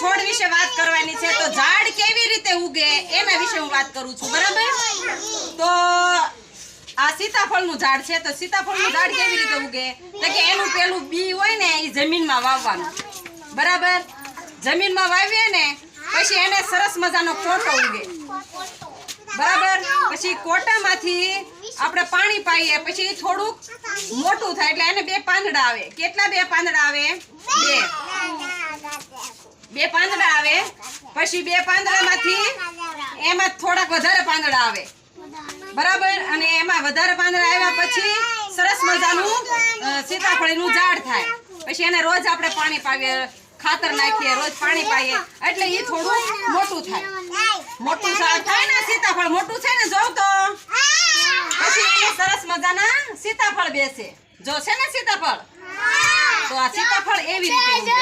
છોડ વિશે વાત કરવાની છે, તો ઝાડ કેવી રીતે ઉગે એના વિશે હું વાત કરું છું, બરાબર? તો આ સીતાફળનું ઝાડ છે, તો સીતાફળનું ઝાડ કેવી રીતે ઉગે? તો કે એનું પેલું બી હોય ને એ જમીનમાં વાવવાનું. બરાબર? જમીનમાં વાવીએ ને, પછી એને સરસ મજાનો કોટો ઉગે. બરાબર? પછી કોટામાંથી આપણે પાણી પાઈએ, પછી થોડુંક મોટું થાય, એટલે એને બે પાંદડા આવે. કેટલા બે પાંદડા આવે? બે પાંદડા આવે, પછી બે પાંદડામાંથી એમાં થોડાક વધારે પાંદડા આવે. બરાબર? અને એમાં વધારે પાંદડા આવ્યા પછી સરસ મજાનું સીતાફળીનું ઝાડ થાય. પછી એને રોજ આપણે પાણી પાવીએ, ખાતર નાખીએ, રોજ પાણી પાઈએ. એટલે એ થોડું મોટું થાય. મોટું ઝાડ થાય ને સીતાફળ મોટું છે ને જોઉં તો. પછી સરસ મજાના સીતાફળ બેસે. જો છે ને સીતાફળ? તો આ સીતાફળ એવી રીતે